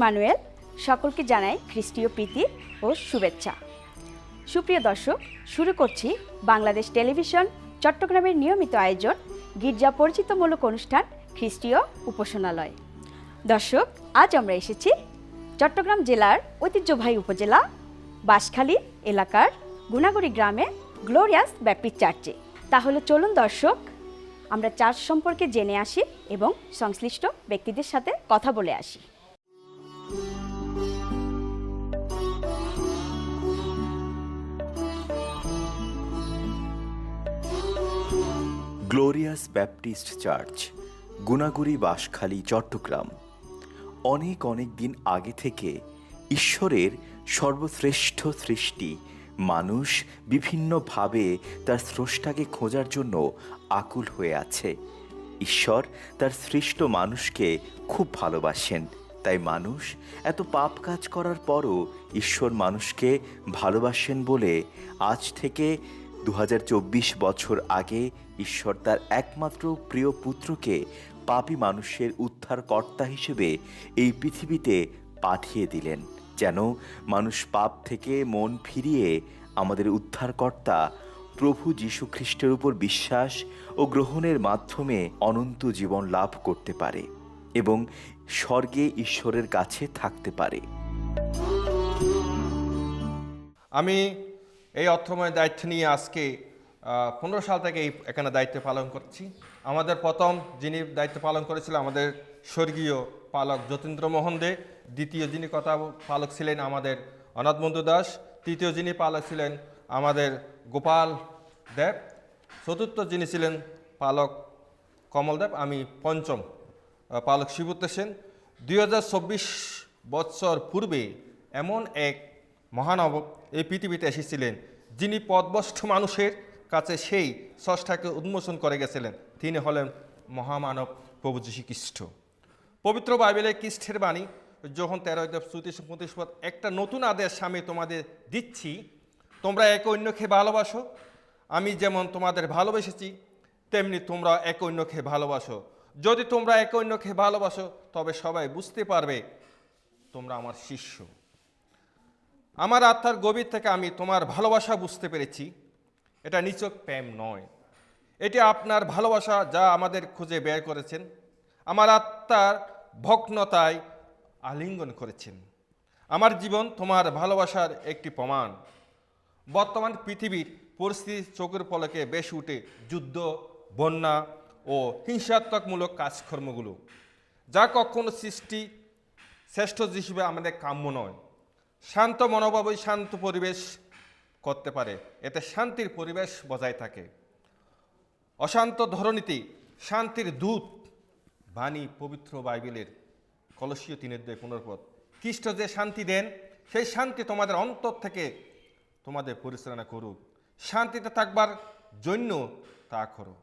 Emmanuel সকলকে জানাই খ্রিস্টীয় প্রীতি ও শুভেচ্ছা। সুপ্রিয় দর্শক, শুরু করছি বাংলাদেশ টেলিভিশন চট্টগ্রামের নিয়মিত আয়োজন গির্জা পরিচিতমূলক অনুষ্ঠান খ্রিস্টীয় উপাসনালয়। দর্শক, আজ আমরা এসেছি চট্টগ্রাম জেলার ঐতিহ্যবাহী উপজেলা বাঁশখালী এলাকার গুনাগুড়ি গ্রামে গ্লোরিয়াস ব্যাপটিস্ট চার্চে। তাহলে চলুন দর্শক, আমরা চার্চ সম্পর্কে জেনে আসি এবং সংশ্লিষ্ট ব্যক্তিদের সাথে কথা বলে আসি। Glorious Baptist church Gunagari Banshkhali, Chattogram. অনেক অনেক দিন আগে থেকে ঈশ্বরের সর্বশ্রেষ্ঠ সৃষ্টি, মানুষ বিভিন্নভাবে তার স্রষ্টাকে খোঁজার জন্য আকুল হয়ে আছে। ঈশ্বর তার সৃষ্ট মানুষকে খুব ভালোবাসেন, তাই মানুষ এত পাপ কাজ করার পরও ঈশ্বর মানুষকে ভালোবাসেন বলে আজ থেকে দু হাজার চব্বিশ বছর আগে ঈশ্বর তার একমাত্র প্রিয় পুত্রকে পাপী মানুষের উদ্ধারকর্তা হিসেবে এই পৃথিবীতে পাঠিয়ে দিলেন, যেন মানুষ পাপ থেকে মন ফিরিয়ে আমাদের উদ্ধারকর্তা প্রভু যীশু খ্রিস্টের উপর বিশ্বাস ও গ্রহণের মাধ্যমে অনন্ত জীবন লাভ করতে পারে এবং স্বর্গে ঈশ্বরের কাছে থাকতে পারে। আমি এই অর্থময় দায়িত্ব নিয়ে আজকে পনেরো সাল থেকে এই এখানে দায়িত্ব পালন করছি। আমাদের প্রথম যিনি দায়িত্ব পালন করেছিলেন আমাদের স্বর্গীয় পালক যতীন্দ্র মোহন দে, দ্বিতীয় যিনি কথা পালক ছিলেন আমাদের অনাথ বন্ধু দাস, তৃতীয় যিনি পালক ছিলেন আমাদের গোপাল দেব, চতুর্থ যিনি ছিলেন পালক কমলদেব আমি পঞ্চম পালক শিবুত্র সেন। দুই হাজার চব্বিশ বৎসর পূর্বে এমন এক মহানব এই পৃথিবীতে এসেছিলেন, যিনি পদভষ্ট মানুষের কাছে সেই ষষ্ঠাকে উন্মোচন করে গেছিলেন। তিনি হলেন মহামানব প্রভু যীশু খ্রিস্ট পবিত্র বাইবেলের খ্রিস্টের বাণী, যখন তেরো চৌত্রিশ পঁয়ত্রিশ পদ একটা নতুন আদেশ আমি তোমাদের দিচ্ছি, তোমরা একে অন্যকে ভালোবাসো। আমি যেমন তোমাদের ভালোবেসেছি, তেমনি তোমরা একে অন্যকে ভালোবাসো। যদি তোমরা একে অন্যকে ভালোবাসো, তবে সবাই বুঝতে পারবে, তোমরা আমার শিষ্য। আমার আত্মার গভীর থেকে আমি তোমার ভালোবাসা বুঝতে পেরেছি। এটা নিচক প্রেম নয়। এটি আপনার ভালোবাসা যা আমাদের খুঁজে বের করেছেন। আমার আত্মার ভগ্নতায় আলিঙ্গন করেছেন। আমার জীবন তোমার ভালোবাসার একটি প্রমাণ। বর্তমান পৃথিবীর পরিস্থিতি চোখের পলকে বেশ উঠে যুদ্ধ, বন্যা ও হিংসাত্মকমূলক কাজকর্মগুলো, যা কখনো সৃষ্টি, শ্রেষ্ঠ হিসেবে আমাদের কাম্য নয়। শান্ত মনোভাবই শান্ত পরিবেশ করতে পারে। এতে শান্তির পরিবেশ বজায় থাকে। অশান্ত ধরনীতি, শান্তির দূত, বাণী পবিত্র বাইবেলের কলসীয় তিনের দুই পুনর্পদ। খ্রিস্ট যে শান্তি দেন, সেই শান্তি তোমাদের অন্তর থেকে তোমাদের পরিচালনা করুক। শান্তিতে থাকবার জন্য তা করো।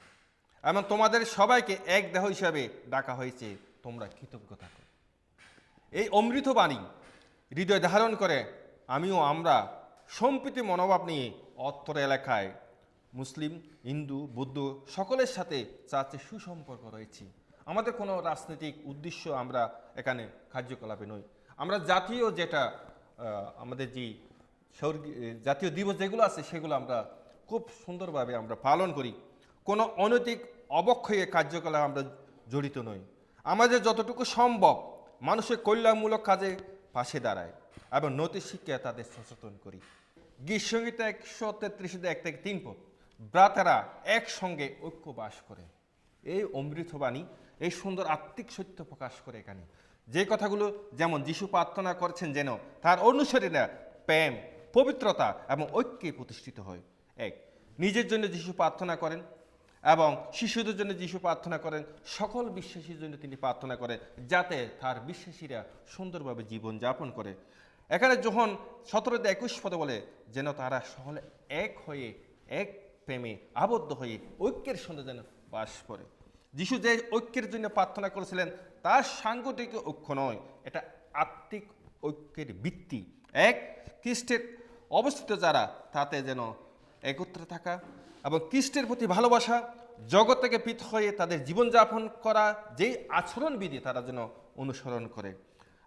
এবং তোমাদের সবাইকে এক দেহ হিসাবে ডাকা হয়েছে, তোমরা কৃতজ্ঞ থাকো। এই অমৃত বাণী হৃদয় ধারণ করে, আমিও আমরা সম্প্রীতি মনোভাব নিয়ে অত্তর এলাকায় মুসলিম, হিন্দু, বৌদ্ধ সকলের সাথে চাচ্ছে সুসম্পর্ক রয়েছে। আমাদের কোনো রাজনৈতিক উদ্দেশ্য আমরা এখানে কার্যকলাপে নই। আমরা জাতীয় যেটা আমাদের যে জাতীয় দিবস যেগুলো আছে সেগুলো আমরা খুব সুন্দরভাবে আমরা পালন করি। কোনো অনৈতিক অবক্ষয়ে কার্যকলাপ আমরা জড়িত নই। আমাদের যতটুকু সম্ভব মানুষের কল্যাণমূলক কাজে পাশে দাঁড়ায়। এবং নৈতিক শিক্ষায় তাদের সচেতন করি। গীত সঙ্গীতে একশো তেত্রিশে এক থেকে তিন পদ। ব্রাতারা একসঙ্গে ঐক্য বাস করে। এই অমৃতবাণী, এই সুন্দর আত্মিক সত্য প্রকাশ করে এখানে। যে কথাগুলো যেমন যিশু প্রার্থনা করছেন যেন তার অনুসারীরা প্রেম, পবিত্রতা এবং ঐক্যে প্রতিষ্ঠিত হয়। এক, নিজের জন্য যিশু প্রার্থনা করেন। এবং শিশুদের জন্য যিশু প্রার্থনা করেন, সকল বিশ্বাসীর জন্য তিনি প্রার্থনা করেন, যাতে তার বিশ্বাসীরা সুন্দরভাবে জীবন যাপন করে। এখানে যখন সতেরো একুশ পদে বলে, যেন তারা সকলে এক হয়ে, এক প্রেমে আবদ্ধ হয়ে ঐক্যের সঙ্গে যেন বাস করে। যিশু যে ঐক্যের জন্য প্রার্থনা করেছিলেন, তার সাংগঠিক ঐক্য নয়, এটা আত্মিক ঐক্যের ভিত্তি। এক খ্রিস্টের অবস্থিত যারা, তাতে যেন একত্রে থাকা এবং খ্রিস্টের প্রতি ভালোবাসা, জগৎ থেকে পৃথক হয়ে তাদের জীবনযাপন করা যেই আচরণবিধি তারা যেন অনুসরণ করে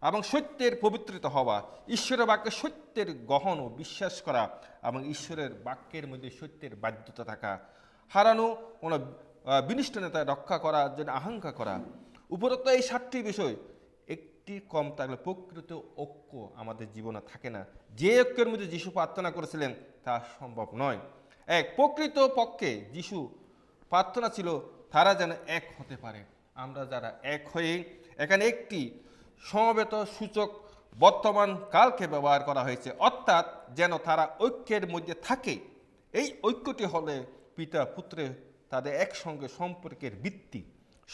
এবং সত্যের পবিত্রিত হওয়া, ঈশ্বরের বাক্যে সত্যের গহন ও বিশ্বাস করা এবং ঈশ্বরের বাক্যের মধ্যে সত্যের বাধ্যতা থাকা। হারানো কোনো বিনিষ্ট নেতা রক্ষা করা, যেন আকাঙ্ক্ষা করা। উপরোক্ত এই সাতটি বিষয় একটি কম থাকলে প্রকৃত ঐক্য আমাদের জীবনে থাকে না। যে ঐক্যের মধ্যে যিশু প্রার্থনা করেছিলেন, তা সম্ভব নয়। এক, প্রকৃত পক্ষে যিশু প্রার্থনা ছিল, তারা যেন এক হতে পারে। আমরা যারা এক হয়ে, এখানে একটি সমবেত সূচক বর্তমান কালকে ব্যবহার করা হয়েছে। অর্থাৎ যেন তারা ঐক্যের মধ্যে থাকে। এই ঐক্যটি হলে পিতা, পুত্রে তাদের একসঙ্গে সম্পর্কের ভিত্তি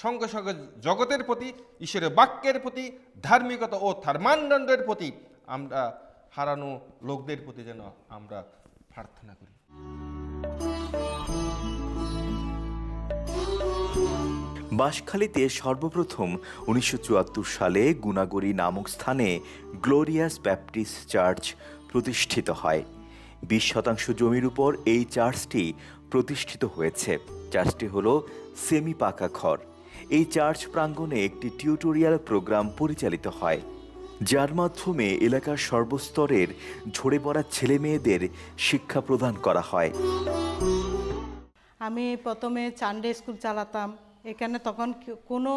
সঙ্গে সঙ্গে জগতের প্রতি, ঈশ্বরের বাক্যের প্রতি, ধার্মিকতা ও তার মানদণ্ডের প্রতি আমরা হারানো লোকদের প্রতি যেন আমরা প্রার্থনা করি। বাঁশখালীতে সর্বপ্রথম উনিশশো চুয়াত্তর সালে গুনাগড়ি নামক স্থানে গ্লোরিয়াস ব্যাপটিস্ট চার্চ প্রতিষ্ঠিত হয়। বিশ শতাংশ জমির উপর এই চার্চটি প্রতিষ্ঠিত হয়েছে। চার্চটি হল সেমি পাকা ঘর। এই চার্চ প্রাঙ্গণে একটি টিউটোরিয়াল প্রোগ্রাম পরিচালিত হয়, যার মাধ্যমে এলাকার সর্বস্তরের ঝরে পড়া ছেলে মেয়েদের শিক্ষা প্রদান করা হয়। আমি প্রথমে চান্ডে স্কুল চালাতাম। এখানে তখন কোনো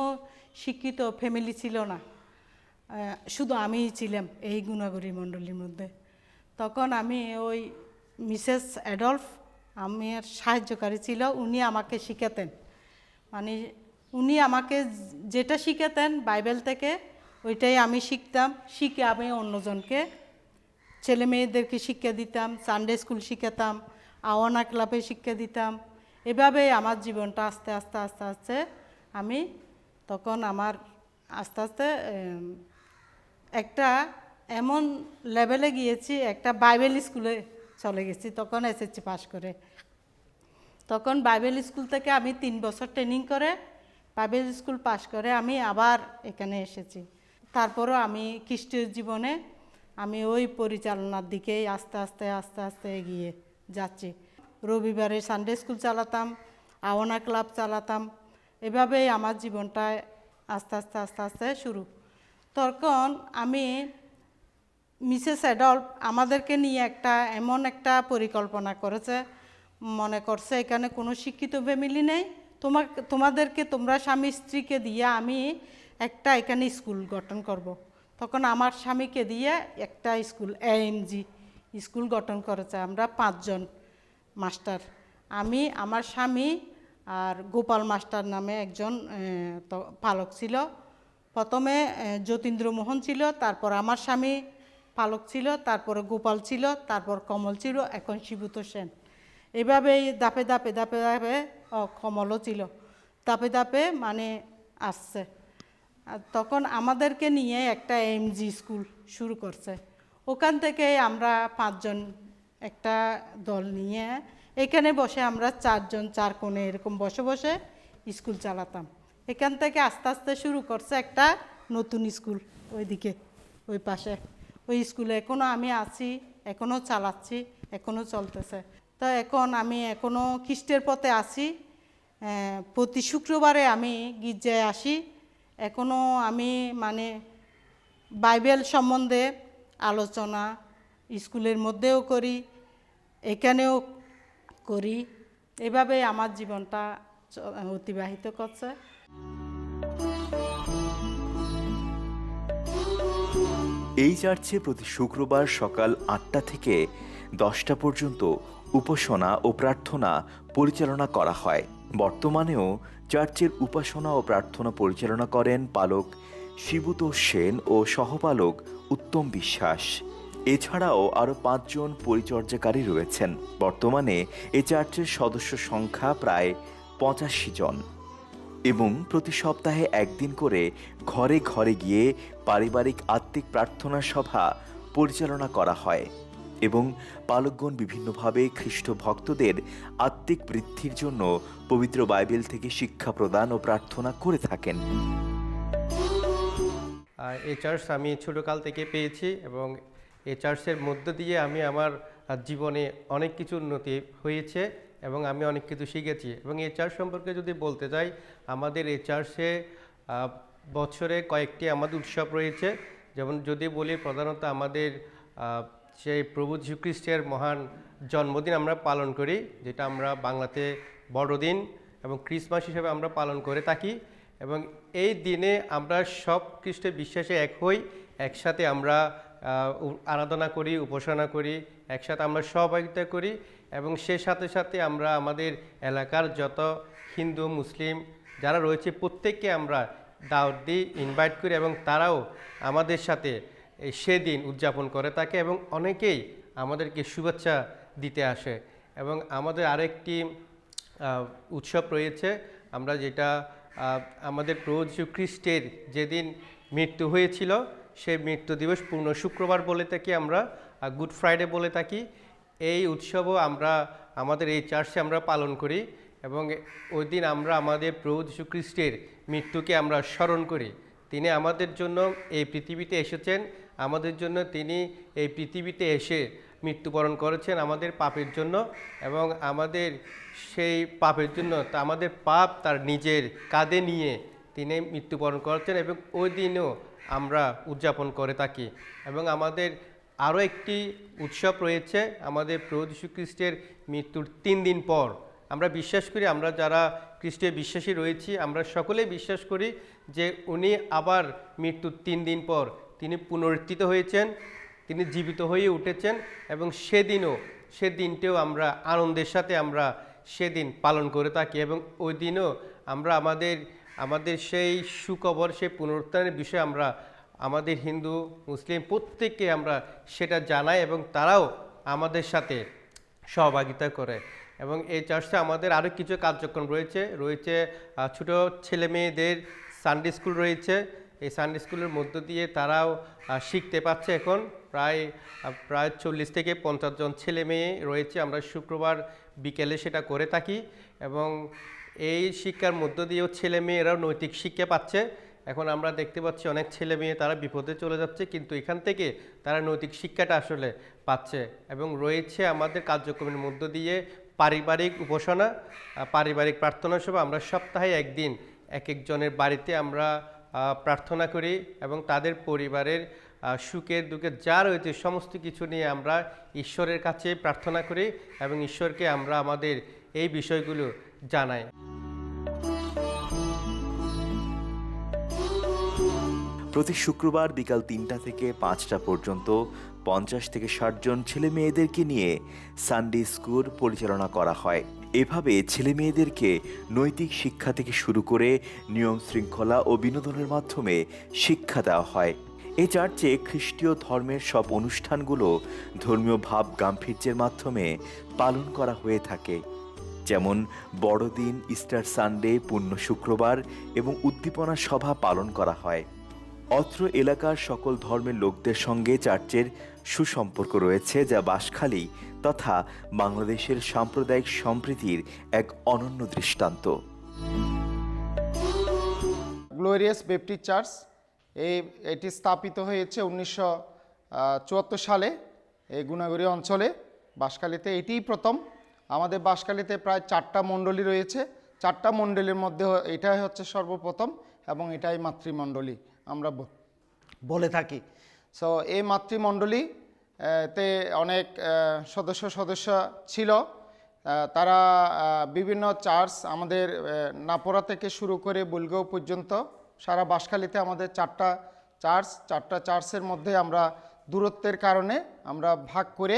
শিক্ষিত ফ্যামিলি ছিল না। শুধু আমিই ছিলাম এই গুণাগুড়ি মণ্ডলীর মধ্যে। তখন আমি ওই মিসেস অ্যাডলফ আমার সাহায্যকারী ছিল, উনি আমাকে শিখাতেন। মানে উনি আমাকে যেটা শিখাতেন বাইবেল থেকে, ওইটাই আমি শিখতাম। শিখে আমি অন্যজনকে, ছেলে মেয়েদেরকে শিক্ষা দিতাম সানডে স্কুল শিখাতাম আওয়ানা ক্লাবে শিক্ষা দিতাম। এভাবে আমার জীবনটা আস্তে আস্তে আস্তে আস্তে আমি তখন আমার আস্তে আস্তে একটা এমন লেভেলে গিয়েছি, একটা বাইবেল স্কুলে চলে গেছি, তখন এসএসসি পাশ করে। তখন বাইবেল স্কুল থেকে আমি তিন বছর ট্রেনিং করে বাইবেল স্কুল পাশ করে আমি আবার এখানে এসেছি। তারপরও আমি খ্রিস্টীয় জীবনে আমি ওই পরিচালনার দিকেই আস্তে আস্তে আস্তে আস্তে এগিয়ে যাচ্ছি। রবিবারে সানডে স্কুল চালাতাম আওয়ানা ক্লাব চালাতাম, এভাবেই আমার জীবনটা আস্তে আস্তে আস্তে আস্তে শুরু। তখন আমি মিসেস অ্যাডল্ট আমাদেরকে নিয়ে একটা এমন একটা পরিকল্পনা করেছে। মনে করছে এখানে কোনো শিক্ষিত ফ্যামিলি নেই। তোমার তোমাদেরকে তোমরা স্বামী স্ত্রীকে দিয়ে আমি একটা এখানে স্কুল গঠন করব। তখন আমার স্বামীকে দিয়ে একটা স্কুল এএমজি স্কুল গঠন করেছে আমরা পাঁচজন মাস্টার। আমি, আমার স্বামী আর গোপাল মাস্টার নামে একজন পালক ছিল। প্রথমে যতীন্দ্রমোহন ছিল, তারপর আমার স্বামী পালক ছিল, তারপরে গোপাল ছিল, তারপর কমল ছিল, এখন শিবুত সেন। এভাবেই দাপে দাপে দাপে দাপে কমলও ছিল দাপে দাপে মানে আসছে। আর তখন আমাদেরকে নিয়ে একটা এমজি স্কুল শুরু করছে। ওখান থেকে আমরা পাঁচজন একটা দল নিয়ে এখানে বসে আমরা চারজন চার কোণে এরকম বসে বসে স্কুল চালাতাম। এখান থেকে আস্তে আস্তে শুরু করছে একটা নতুন স্কুল ওইদিকে, ওই পাশে। ওই স্কুলে এখনও আমি আছি এখনও চালাচ্ছি এখনও চলতেছে। তো এখন আমি এখনও খ্রিস্টের পথে আসি প্রতি শুক্রবারে আমি গির্জায় আসি। এখনও আমি মানে বাইবেল সম্বন্ধে আলোচনা স্কুলের মধ্যেও করি, এখানেও করি। এভাবে আমার জীবনটা অতিবাহিত করছে। এই চার্চে প্রতি শুক্রবার সকাল আটটা থেকে দশটা পর্যন্ত উপাসনা ও প্রার্থনা পরিচালনা করা হয়। বর্তমানেও চার্চের উপাসনা ও প্রার্থনা পরিচালনা করেন পালক শিবুত সেন ও সহপালক উত্তম বিশ্বাস। এছাড়াও আরও পাঁচজন পরিচর্যাকারী রয়েছেন। বর্তমানে এ চার্চের সদস্য সংখ্যা প্রায় পঁচাশি জন। এবং প্রতি সপ্তাহে একদিন করে ঘরে ঘরে গিয়ে পারিবারিক আত্মিক প্রার্থনা সভা পরিচালনা করা হয়। এবং পালকগণ বিভিন্নভাবে খ্রিস্ট ভক্তদের আত্মিক বৃদ্ধির জন্য পবিত্র বাইবেল থেকে শিক্ষা প্রদান ও প্রার্থনা করে থাকেন। এই চার্চ আমি ছোটোকাল থেকে পেয়েছি এবং এই চার্চের মধ্য দিয়ে আমি আমার জীবনে অনেক কিছু উন্নতি হয়েছে এবং আমি অনেক কিছু শিখেছি। এবং এই চার্চ সম্পর্কে যদি বলতে যাই, আমাদের এই চার্চে বছরে কয়েকটি আমাদের উৎসব রয়েছে। যেমন যদি বলি, প্রধানত আমাদের সেই প্রভু যীশুখ্রিস্টের মহান জন্মদিন আমরা পালন করি, যেটা আমরা বাংলাতে বড়দিন এবং ক্রিসমাস হিসেবে আমরা পালন করে থাকি এবং এই দিনে আমরা সব খ্রিস্টের বিশ্বাসে এক হই, একসাথে আমরা আরাধনা করি, উপাসনা করি, একসাথে আমরা সহভাগিতা করি এবং সে সাথে সাথে আমরা আমাদের এলাকার যত হিন্দু, মুসলিম যারা রয়েছে প্রত্যেককে আমরা দাওয়াত দিই ইনভাইট করি এবং তারাও আমাদের সাথে এই সেদিন উদযাপন করে থাকে এবং অনেকেই আমাদেরকে শুভেচ্ছা দিতে আসে। এবং আমাদের আরেকটি উৎসব রয়েছে, আমরা যেটা আমাদের প্রভু খ্রিস্টের যেদিন মৃত্যু হয়েছিল, সেই মৃত্যু দিবস পূর্ণ শুক্রবার বলে থাকি আমরা গুড ফ্রাইডে বলে থাকি। এই উৎসবও আমরা, আমাদের এই চার্চে আমরা পালন করি এবং ওই দিন আমরা আমাদের প্রভু খ্রিস্টের মৃত্যুকে আমরা স্মরণ করি। তিনি আমাদের জন্য এই পৃথিবীতে এসেছেন আমাদের জন্য তিনি এই পৃথিবীতে এসে মৃত্যুবরণ করেছেন আমাদের পাপের জন্য এবং আমাদের সেই পাপের জন্য তা আমাদের পাপ তার নিজের কাঁধে নিয়ে তিনি মৃত্যুবরণ করেছেন এবং ওই দিনও আমরা উদযাপন করে থাকি এবং আমাদের আরও একটি উৎসব রয়েছে আমাদের প্রভু খ্রিস্টের মৃত্যুর তিন দিন পর। আমরা বিশ্বাস করি, আমরা যারা খ্রিস্টীয় বিশ্বাসী রয়েছি, আমরা সকলেই বিশ্বাস করি যে উনি আবার মৃত্যুর তিন দিন পর তিনি পুনরুত্থিত হয়েছেন, তিনি জীবিত হয়ে উঠেছেন এবং সেদিনও সে দিনটিও আমরা আনন্দের সাথে আমরা সেদিন পালন করে থাকি এবং ওই দিনও আমরা আমাদের আমাদের সেই সুখবর, সেই পুনরুত্থানের বিষয়ে আমরা, আমাদের হিন্দু, মুসলিম প্রত্যেককে আমরা সেটা জানাই এবং তারাও আমাদের সাথে সহভাগিতা করে এবং এই চার্চে আমাদের আরও কিছু কার্যক্রম রয়েছে রয়েছে ছোট ছেলে মেয়েদের সানডে স্কুল রয়েছে এই সানডে স্কুলের মধ্য দিয়ে তারাও শিখতে পাচ্ছে এখন। প্রায় প্রায় চল্লিশ থেকে পঞ্চাশ জন ছেলে মেয়ে রয়েছে। আমরা শুক্রবার বিকেলে সেটা করে থাকি এবং এই শিক্ষার মধ্য দিয়েও ছেলে মেয়েরাও নৈতিক শিক্ষা পাচ্ছে। এখন আমরা দেখতে পাচ্ছি অনেক ছেলে মেয়ে তারা বিপদে চলে যাচ্ছে, কিন্তু এখান থেকে তারা নৈতিক শিক্ষাটা আসলে পাচ্ছে এবং রয়েছে আমাদের কার্যক্রমের মধ্য দিয়ে পারিবারিক উপাসনা পারিবারিক প্রার্থনা সভা। আমরা সপ্তাহে একদিন এক একজনের বাড়িতে আমরা প্রার্থনা করি এবং তাদের পরিবারের সুখের দুঃখের যা রয়েছে সমস্ত কিছু নিয়ে আমরা ঈশ্বরের কাছে প্রার্থনা করি এবং ঈশ্বরকে আমরা আমাদের এই বিষয়গুলো জানাই। প্রতি শুক্রবার বিকাল তিনটা থেকে পাঁচটা পর্যন্ত পঞ্চাশ থেকে ষাট জন ছেলে মেয়েদেরকে নিয়ে সানডে স্কুল পরিচালনা করা হয়। এভাবে ছেলে মেয়েদেরকে নৈতিক শিক্ষা থেকে শুরু করে নিয়ম শৃঙ্খলা ও বিনোদনের মাধ্যমে শিক্ষা দেওয়া হয়। এই চার্চে খ্রিস্টীয় ধর্মের সব অনুষ্ঠানগুলো ধর্মীয় ভাব গাম্ভীর্যের মাধ্যমে পালন করা হয়ে থাকে। যেমন বড়দিন, ইস্টার সানডে, পুণ্য শুক্রবার এবং উদ্দীপনা সভা পালন করা হয়। অত্র এলাকার সকল ধর্মের লোকদের সঙ্গে চার্চের সুসম্পর্ক রয়েছে, যা বাঁশখালী তথা বাংলাদেশের সাম্প্রদায়িক সম্প্রীতির এক অনন্য দৃষ্টান্ত। গ্লোরিয়াস বেপটিস্ট চার্চ, এই, এটি স্থাপিত হয়েছে উনিশশো চুয়াত্তর সালে এই গুণাগুড়ি অঞ্চলে। বাঁশখালীতে এটিই প্রথম। আমাদের বাঁশখালীতে প্রায় চারটা মণ্ডলী রয়েছে। চারটা মণ্ডলীর মধ্যে এটাই হচ্ছে সর্বপ্রথম এবং এটাই মাতৃমণ্ডলী। আমরা বলে থাকি। সো এই মাতৃমণ্ডলী তে অনেক সদস্য সদস্য ছিল। তারা বিভিন্ন চার্চ আমাদের নাপোরা থেকে শুরু করে বুলগাঁও পর্যন্ত, সারা বাঁশখালীতে আমাদের চারটা চার্চ, চারটা চার্চের মধ্যে আমরা দূরত্বের কারণে আমরা ভাগ করে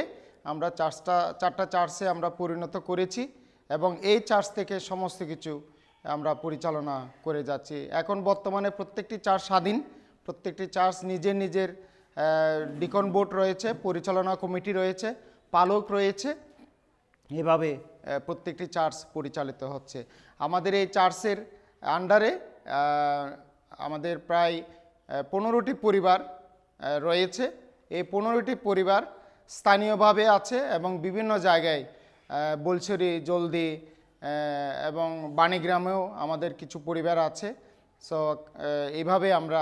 আমরা চার্চটা, চারটা চার্চে আমরা পরিণত করেছি এবং এই চার্চ থেকে সমস্ত কিছু আমরা পরিচালনা করে যাচ্ছি। এখন বর্তমানে প্রত্যেকটি চার্চ স্বাধীন প্রত্যেকটি চার্চ নিজের নিজের ডিকন বোর্ড রয়েছে পরিচালনা কমিটি রয়েছে পালক রয়েছে। এভাবে প্রত্যেকটি চার্চ পরিচালিত হচ্ছে। আমাদের এই চার্চের আন্ডারে আমাদের প্রায় পনেরোটি পরিবার রয়েছে। এই পনেরোটি পরিবার স্থানীয়ভাবে আছে এবং বিভিন্ন জায়গায় আহ, বলছড়ি জলদি এবং বাণীগ্রামেও আমাদের কিছু পরিবার আছে। সো এইভাবে আমরা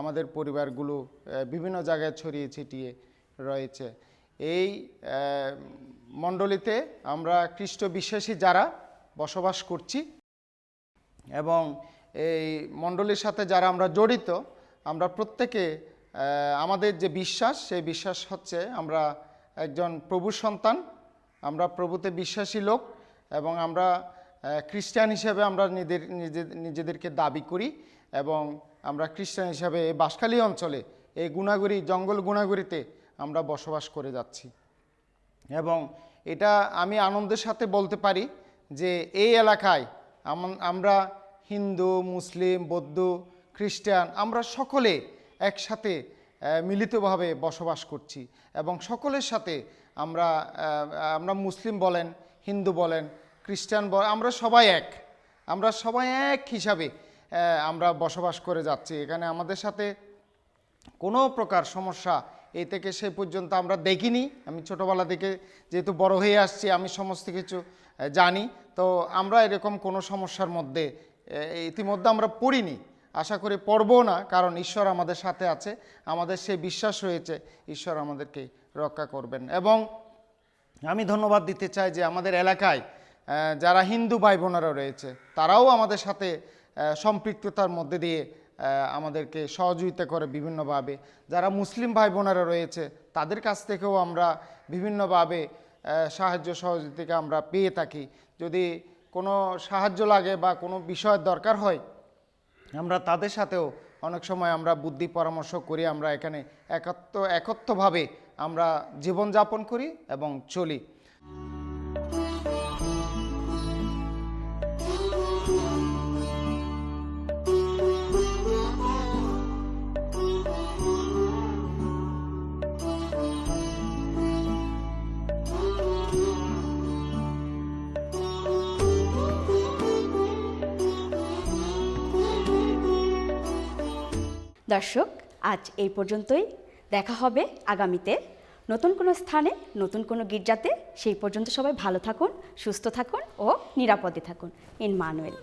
আমাদের পরিবারগুলো বিভিন্ন জায়গায় ছড়িয়ে ছিটিয়ে রয়েছে। এই মণ্ডলীতে আমরা খ্রিস্ট বিশ্বাসী যারা বসবাস করছি এবং এই মণ্ডলীর সাথে যারা আমরা জড়িত, আমরা প্রত্যেকে আমাদের যে বিশ্বাস, সেই বিশ্বাস হচ্ছে আমরা একজন প্রভু সন্তান, আমরা প্রভুতে বিশ্বাসী লোক এবং আমরা খ্রিস্টান হিসেবে আমরা নিজেদের নিজে- নিজেদেরকে দাবি করি এবং আমরা খ্রিস্টান হিসাবে এই বাঁশখালী অঞ্চলে এই গুণাগুড়ি, জঙ্গল গুণাগুড়িতে আমরা বসবাস করে যাচ্ছি। এবং এটা আমি আনন্দের সাথে বলতে পারি যে এই এলাকায় আমরা হিন্দু, মুসলিম, বৌদ্ধ, খ্রিস্টান আমরা সকলে একসাথে মিলিতভাবে বসবাস করছি এবং সকলের সাথে আমরা আমরা মুসলিম বলেন হিন্দু বলেন, খ্রিস্টান বলেন আমরা সবাই এক। আমরা সবাই এক হিসাবে আমরা বসবাস করে যাচ্ছি। এখানে আমাদের সাথে কোনো প্রকার সমস্যা এই থেকে সে পর্যন্ত আমরা দেখিনি। আমি ছোটোবেলা থেকে যেহেতু বড় হয়ে আসছি, আমি সমস্ত কিছু জানি। তো আমরা এরকম কোনো সমস্যার মধ্যে ইতিমধ্যে আমরা পড়িনি। আশা করি পড়ব না, কারণ ঈশ্বর আমাদের সাথে আছে। আমাদের সে বিশ্বাস রয়েছে, ঈশ্বর আমাদেরকে রক্ষা করবেন। এবং আমি ধন্যবাদ দিতে চাই যে আমাদের এলাকায় যারা হিন্দু ভাই বোনেরা রয়েছে, তারাও আমাদের সাথে সম্পৃক্ততার মধ্যে দিয়ে আমাদেরকে সহযোগিতা করে বিভিন্নভাবে। যারা মুসলিম ভাই বোনেরা রয়েছে, তাদের কাছ থেকেও আমরা বিভিন্নভাবে সাহায্য সহযোগিতা আমরা পেয়ে থাকি। যদি কোনো সাহায্য লাগে বা কোনো বিষয়ের দরকার হয়, আমরা তাদের সাথেও অনেক সময় আমরা বুদ্ধি পরামর্শ করি, আমরা এখানে একত্র, একত্রভাবে আমরা জীবনযাপন করি এবং চলি। দর্শক আজ এই পর্যন্তই। দেখা হবে আগামীতে। নতুন কোনো স্থানে, নতুন কোনো গির্জাতে, সেই পর্যন্ত সবাই ভালো থাকুন, সুস্থ থাকুন ও নিরাপদে থাকুন। In Manuel.